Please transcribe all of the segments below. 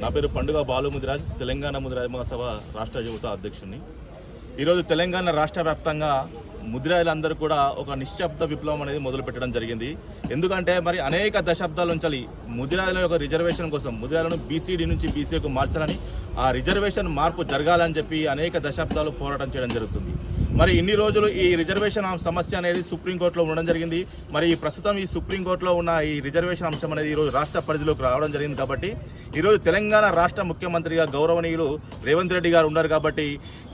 నా పేరు పండుగ బాలు ముదిరాజ్ తెలంగాణ ముదిరాజ్ మహాసభ రాష్ట్ర యువత అధ్యక్షుడిని ఈరోజు తెలంగాణ రాష్ట్ర వ్యాప్తంగా ముదిరాజులందరూ కూడా ఒక నిశ్శబ్ద విప్లవం అనేది మొదలుపెట్టడం జరిగింది. ఎందుకంటే మరి అనేక దశాబ్దాల నుంచి ముదిరాజుల యొక్క రిజర్వేషన్ కోసం ముదిరాజులను బీసీడీ నుంచి బీసీకు మార్చాలని ఆ రిజర్వేషన్ మార్పు జరగాలని చెప్పి అనేక దశాబ్దాలు పోరాటం చేయడం జరుగుతుంది. మరి ఇన్ని రోజులు ఈ రిజర్వేషన్ సమస్య అనేది సుప్రీంకోర్టులో ఉండడం జరిగింది. మరి ప్రస్తుతం ఈ సుప్రీంకోర్టులో ఉన్న ఈ రిజర్వేషన్ అంశం అనేది ఈరోజు రాష్ట్ర పరిధిలోకి రావడం జరిగింది కాబట్టి ఈరోజు తెలంగాణ రాష్ట్ర ముఖ్యమంత్రిగా గౌరవనీయులు రేవంత్ రెడ్డి గారు ఉన్నారు కాబట్టి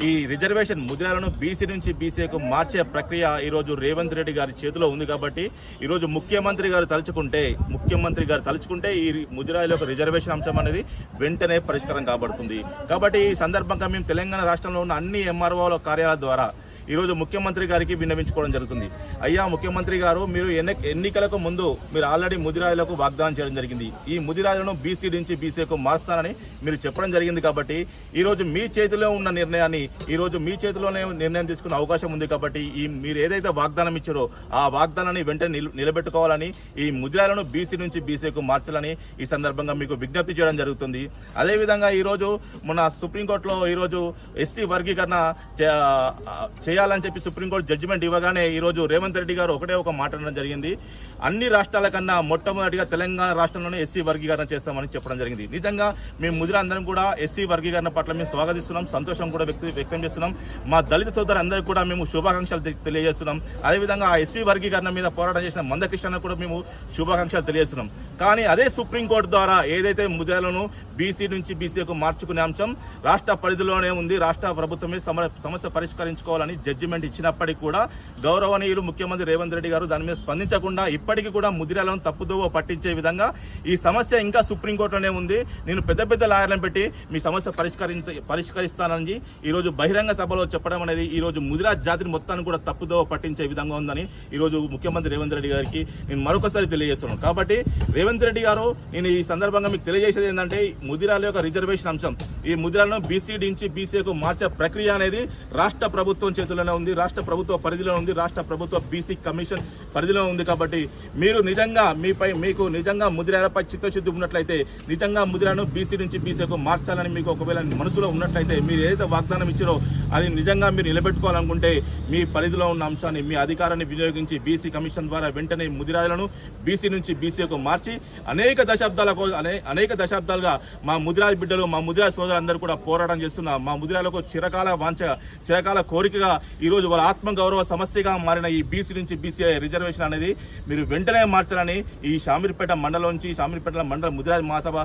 ఈ రిజర్వేషన్ ముద్రాలను బీసీ నుంచి బీసీకు మార్చే ప్రక్రియ ఈరోజు రేవంత్ రెడ్డి గారి చేతిలో ఉంది కాబట్టి ఈరోజు ముఖ్యమంత్రి గారు తలుచుకుంటే ముఖ్యమంత్రి గారు తలుచుకుంటే ఈ ముద్రాల రిజర్వేషన్ అంశం అనేది వెంటనే పరిష్కారం కాబడుతుంది. కాబట్టి ఈ సందర్భంగా మేము తెలంగాణ రాష్ట్రంలో ఉన్న అన్ని ఎంఆర్ఓల కార్యాలయాల ద్వారా ఈరోజు ముఖ్యమంత్రి గారికి విన్నవించుకోవడం జరుగుతుంది. అయ్యా ముఖ్యమంత్రి గారు మీరు ఎన్ని ఎన్నికలకు ముందు మీరు ఆల్రెడీ ముదిరాజులకు వాగ్దానం చేయడం జరిగింది. ఈ ముదిరాజులను బీసీ నుంచి బీసీకు మారుస్తానని మీరు చెప్పడం జరిగింది కాబట్టి ఈరోజు మీ చేతిలో ఉన్న నిర్ణయాన్ని ఈరోజు మీ చేతిలోనే నిర్ణయం తీసుకునే అవకాశం ఉంది కాబట్టి ఈ మీరు ఏదైతే వాగ్దానం ఇచ్చారో ఆ వాగ్దానాన్ని వెంటనే నిలబెట్టుకోవాలని ఈ ముదిరాలను బీసీ నుంచి బీసీకు మార్చాలని ఈ సందర్భంగా మీకు విజ్ఞప్తి చేయడం జరుగుతుంది. అదేవిధంగా ఈరోజు మన సుప్రీంకోర్టులో ఈరోజు ఎస్సీ వర్గీకరణ చే- చేయాలని చెప్పి సుప్రీంకోర్టు జడ్జిమెంట్ ఇవ్వగానే ఈరోజు రేవంత్ రెడ్డి గారు ఒకటే ఒక మాట అనడం జరిగింది. అన్ని రాష్ట్రాల కన్నా మొట్టమొదటిగా తెలంగాణ రాష్ట్రంలోనే ఎస్సీ వర్గీకరణ చేస్తామని చెప్పడం జరిగింది. నిజంగా మేము ముదిరందరం కూడా ఎస్సీ వర్గీకరణ పట్ల మేము స్వాగతిస్తున్నాం సంతోషం కూడా వ్యక్తి వ్యక్తం చేస్తున్నాం. మా దళిత సోదరులందరికీ కూడా మేము శుభాకాంక్షలు తె- తెలియజేస్తున్నాం. అదేవిధంగా ఆ ఎస్సీ వర్గీకరణ మీద పోరాటం చేసిన మందకృష్ణ కూడా మేము శుభాకాంక్షలు తెలియజేస్తున్నాం. కానీ అదే సుప్రీంకోర్టు ద్వారా ఏదైతే ముద్రలను బీసీ నుంచి బీసీకు మార్చుకునే అంశం రాష్ట్ర పరిధిలోనే ఉంది. రాష్ట్ర ప్రభుత్వమే సమ- సమస్య పరిష్కరించుకోవాలని జడ్జిమెంట్ ఇచ్చినప్పటికీ కూడా గౌరవనీయులు ముఖ్యమంత్రి రేవంత్ రెడ్డి గారు దాని మీద స్పందించకుండా ఇప్పటికీ కూడా ముదిరాలను తప్పుదోవ పట్టించే విధంగా ఈ సమస్య ఇంకా సుప్రీంకోర్టులోనే ఉంది. నేను పెద్ద పెద్ద లాయర్లను పెట్టి మీ సమస్య పరిష్కరించ పరిష్కరిస్తానని ఈరోజు బహిరంగ సభలో చెప్పడం అనేది ఈరోజు ముదిరా జాతిని మొత్తాన్ని కూడా తప్పుదోవ పట్టించే విధంగా ఉందని ఈరోజు ముఖ్యమంత్రి రేవంత్ రెడ్డి గారికి నేను మరొకసారి తెలియజేస్తున్నాను. కాబట్టి రేవంత్ రెడ్డి గారు నేను ఈ సందర్భంగా మీకు తెలియజేసేది ఏంటంటే ముదిరాల యొక్క రిజర్వేషన్ అంశం. ఈ ముదిరాలను బీసీ నుంచి బీసీకు మార్చే ప్రక్రియ అనేది రాష్ట్ర ప్రభుత్వం చేతుల్లోనే ఉంది రాష్ట్ర ప్రభుత్వ పరిధిలో ఉంది రాష్ట్ర ప్రభుత్వ బీసీ కమిషన్ పరిధిలో ఉంది కాబట్టి మీరు నిజంగా మీపై మీకు నిజంగా ముదిరాలపై చిత్తశుద్ధి ఉన్నట్లయితే నిజంగా ముదిరాను బీసీ నుంచి బీసీకు మార్చాలని మీకు ఒకవేళ మనసులో ఉన్నట్లయితే మీరు ఏదైతే వాగ్దానం ఇచ్చారో అది నిజంగా మీరు నిలబెట్టుకోవాలనుకుంటే మీ పరిధిలో ఉన్న అంశాన్ని మీ అధికారాన్ని వినియోగించి బీసీ కమిషన్ ద్వారా వెంటనే ముదిరాలను బీసీ నుంచి బీసీకు మార్చి అనేక దశాబ్దాల అనే అనేక దశాబ్దాలుగా మా ముదిరాజ్ బిడ్డలు మా ముదిరాజ్ సోదరులందరూ కూడా పోరాటం చేస్తున్న మా ముదిరాలకు చిరకాల వాంఛ చిరకాల కోరికగా ఈరోజు వాళ్ళ ఆత్మగౌరవ సమస్యగా మారిన ఈ బీసీ నుంచి బీసీ రిజర్వేషన్ అనేది మీరు వెంటనే మార్చాలని ఈ షామీర్పేట మండలం నుంచి షామీర్పేట మండల ముదిరాజ్ మహాసభ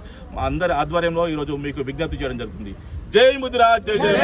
అందరి ఆధ్వర్యంలో ఈరోజు మీకు విజ్ఞప్తి చేయడం జరుగుతుంది. జై ముదిరాజ్ జై జై